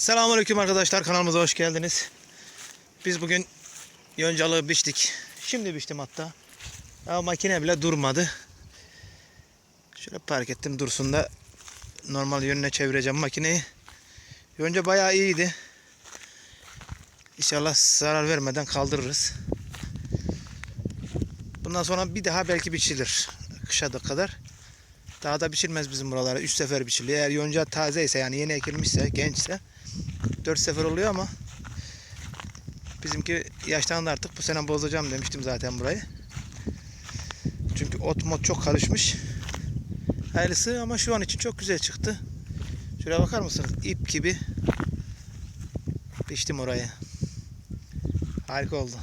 Selamünaleyküm arkadaşlar kanalımıza hoş geldiniz. Biz bugün yoncalığı biçtik. Şimdi biçtim hatta. Ama makine bile durmadı. Şöyle park ettim dursun da normal yönüne çevireceğim makineyi. Yonca bayağı iyiydi. İnşallah zarar vermeden kaldırırız. Bundan sonra bir daha belki biçilir. Kışa da kadar. Daha da biçilmez bizim buralara. Üç sefer biçiliyor. Eğer yonca taze ise yani yeni ekilmişse, gençse dört sefer oluyor ama bizimki yaşlandı artık. Bu sene bozacağım demiştim zaten burayı. Çünkü ot mot çok karışmış. Hayırlısı ama şu an için çok güzel çıktı. Şuraya bakar mısınız? İp gibi biçtim orayı. Harika oldu.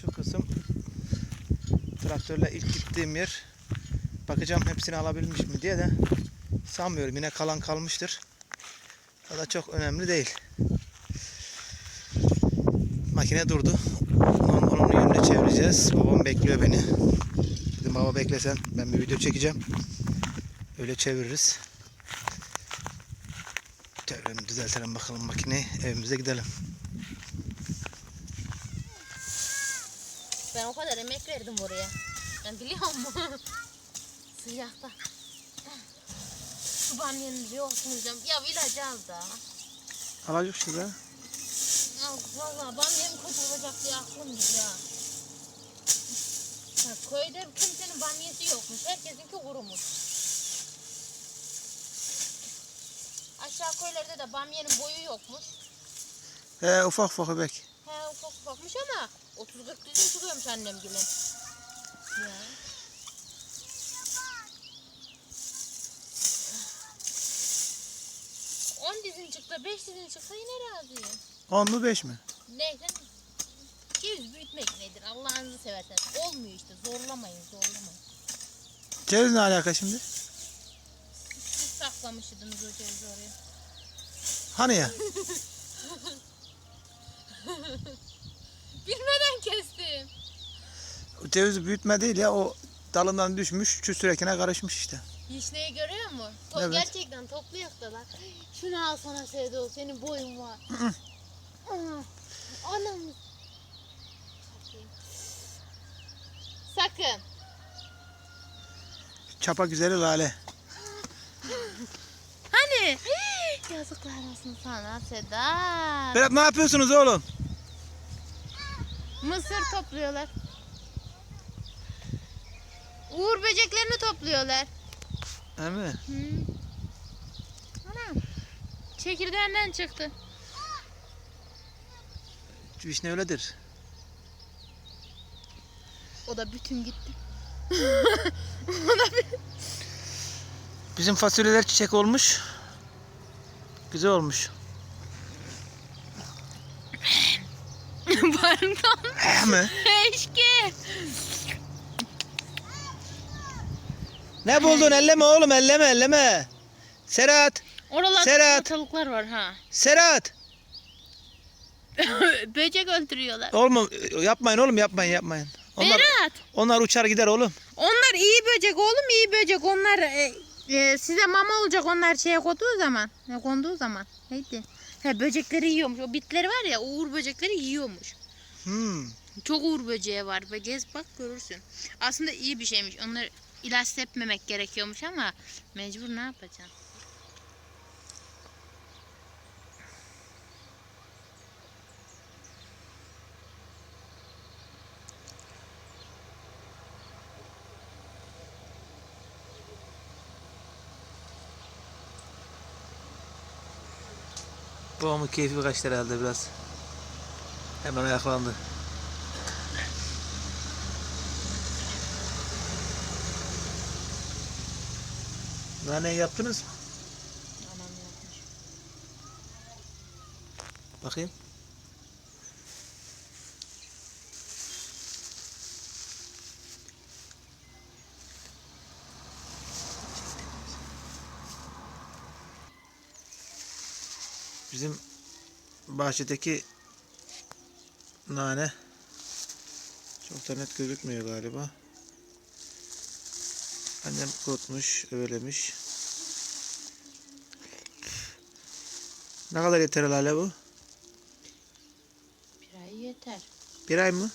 Şu kısım traktörle ilk gittiğim yer. Bakacağım hepsini alabilmiş mi diye de sanmıyorum. Yine kalan kalmıştır. O da çok önemli değil. Makine durdu. Onun, onun yönüne çevireceğiz. Babam bekliyor beni. Dedim baba beklesen ben bir video çekeceğim. Öyle çeviririz. Çevirelim düzeltelim bakalım makineyi. Evimize gidelim. Ben o kadar emek verdim oraya. Ben biliyor musun? Sıcakta. Banyanın yoksunuz diyorum. Ya ilacı al da. Alacak şurada. Ya valla banyanın kötü olacak diye aklım gidiyor. ha. Ha, köyde kimsenin banyesi yokmuş. Herkesinki kurumuş. Aşağı köylerde de bamyanın boyu yokmuş. He ufak ufak öbek. He ufak ufakmış ama 30-40 düzüm çıkıyormuş annem gibi. Ya. On dizin çıktı, beş dizin çıktı yine razıyım. 10 mu 5 mi? Neyse. Ceviz büyütmek nedir? Allah'ınızı severseniz. Olmuyor işte. Zorlamayın, zorlamayın. Ceviz ne alaka şimdi? Siz saklamışydınız o cevizi oraya. Hani ya? Bilmeden kestim. O cevizi büyütme değil ya o dalından düşmüş çüstürekine karışmış işte. Vişneyi görüyor musun? To- Evet. Gerçekten topluyor da lan. Şunu al sana Sevdo, senin boyun var. Aa, Anam. Sakın. Çapa güzeli lale. Hani? Yazıklar olsun sana Sedat. Berat ne yapıyorsunuz oğlum? Mısır topluyorlar. Uğur böceklerini topluyorlar. He mi? Hı. Anam. Çekirdeğinden çıktı. Vişne öyledir. O da bütün gitti. Bizim fasulyeler çiçek olmuş. Güzel olmuş. Pardon. He mi? Ne buldun? Elleme oğlum elleme elleme. Serhat. Oralarda Serhat. salatalıklar var ha. Serhat. Böcek öldürüyorlar. Oğlum yapmayın oğlum yapmayın yapmayın. Onlar, Berat. onlar uçar gider oğlum. Onlar iyi böcek oğlum iyi böcek. Onlar e, e, size mama olacak onlar şeye konduğu zaman. Ne konduğu zaman. Neydi? He böcekleri yiyormuş. O bitleri var ya uğur böcekleri yiyormuş. Hmm. Çok uğur böceği var. Ve gez bak görürsün. Aslında iyi bir şeymiş. Onları ilaç tepmemek gerekiyormuş ama mecbur ne yapacaksın? Babamın keyfi kaçtı herhalde biraz. Hemen ayaklandı. Nane yaptınız mı? Anam yapmış. Bakayım. Bizim bahçedeki nane çok da net gözükmüyor galiba. Annem kurutmuş, övelemiş. Ne kadar yeter Lale bu? Bir ay yeter. Bir ay mı?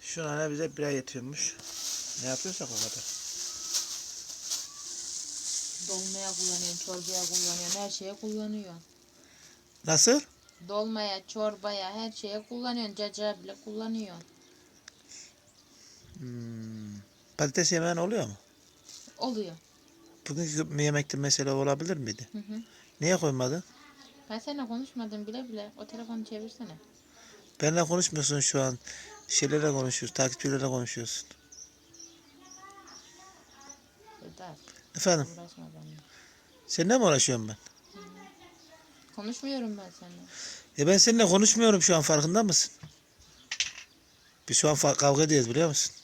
Şu nane bize bir ay yetiyormuş. Ne yapıyorsak o kadar. Dolmaya kullanıyorsun, çorbaya kullanıyorsun, her şeye kullanıyorsun. Nasıl? Dolmaya, çorbaya, her şeye kullanıyorsun. Caca bile kullanıyorsun. Hmm. Patates yemeğin oluyor mu? Oluyor. Bugünkü yemekte mesele olabilir miydi? Hı hı. Niye koymadın? Ben seninle konuşmadım bile bile. O telefonu çevirsene. Benimle konuşmuyorsun şu an. Şeylerle konuşuyoruz, takipçilerle konuşuyorsun. Vedat, Efendim, uğraşma benimle. seninle mi uğraşıyorum ben? Konuşmuyorum ben seninle. E ben seninle konuşmuyorum şu an farkında mısın? Biz şu an fa- kavga ediyoruz biliyor musun?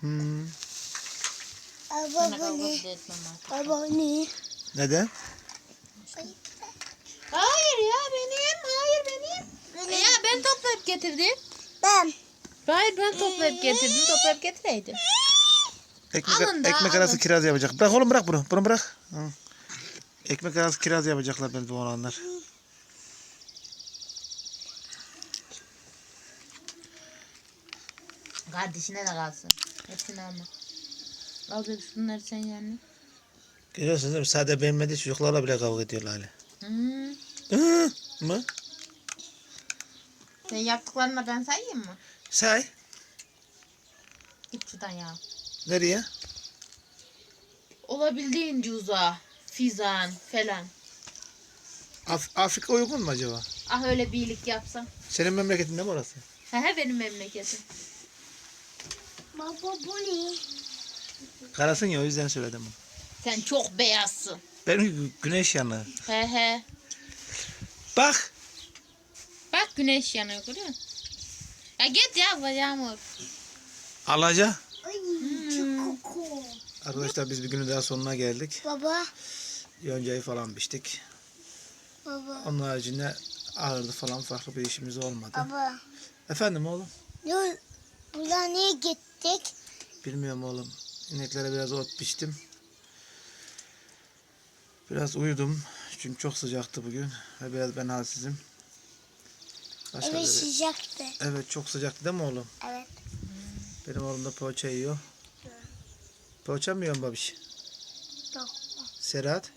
Hmm. Sana kavga bile etmem artık. Baba ne? Neden? Hayır ya benim, hayır benim. Ya ben toplayıp getirdim. Ben. Hayır ben toplayıp getirdim, toplayıp getireydim. Ekmek, Alın da, ekmek arası kiraz yapacak. Bırak oğlum bırak bunu. Bunu bırak. Hı. Ekmek arası kiraz yapacaklar benim bu olanlar. Kardeşine de kalsın. Hepsini alma. Al bebiş bunları sen yani. Görüyorsunuz değil mi? Sade beğenmediği çocuklarla bile kavga ediyorlar hala. Hmm. Hı mı? Sen yaptıklarına ben sayayım mı? Say. Git şuradan ya. Nereye? Olabildiğince uzağa. Fizan falan. Af- Afrika uygun mu acaba? Ah öyle bir iyilik yapsam. Senin memleketinde mi orası? He he benim memleketim. Baba bu ne? Karasın ya o yüzden söyledim bunu. Sen çok beyazsın. Benim gü- güneş yanı. He he. Bak. Bak güneş yanıyor görüyor musun? Ya git ya yağmur. Alaca. Ay çok koku. Arkadaşlar biz bir günün daha sonuna geldik. Baba. Yoncayı falan biçtik. Baba. Onun haricinde ağırdı falan farklı bir işimiz olmadı. Baba. Efendim oğlum? Dur. Buradan niye gittik? Bilmiyorum oğlum. İneklere biraz ot biçtim. Biraz uyudum. Çünkü çok sıcaktı bugün. Ve biraz ben halsizim. Başka Evet bir- sıcaktı. Evet çok sıcaktı değil mi oğlum? Evet. Benim oğlum da poğaça yiyor. Poğaça mı yiyorsun babiş? Yok. Serhat?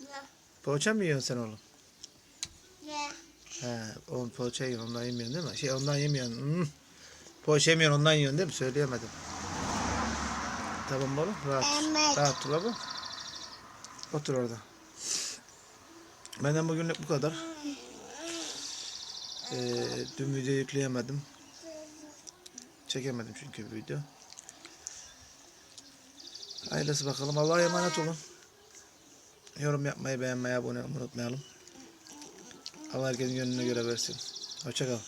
Ne? Poğaça mı yiyorsun sen oğlum? Ne? He, oğlum poğaça yiyorsun ondan yemiyorsun değil mi? Şey ondan yemiyorsun. Hmm. Poğaça yemiyorsun ondan yiyorsun değil mi? Söyleyemedim. Tamam oğlum rahat. Evet. Rahat dur baba. Otur orada. Benden bugünlük bu kadar. Ee, dün video yükleyemedim. Çekemedim çünkü video. Hayırlısı bakalım. Allah'a emanet olun. Yorum yapmayı, beğenmeyi, abone olmayı unutmayalım. Allah herkesin gönlüne göre versin. Hoşçakal.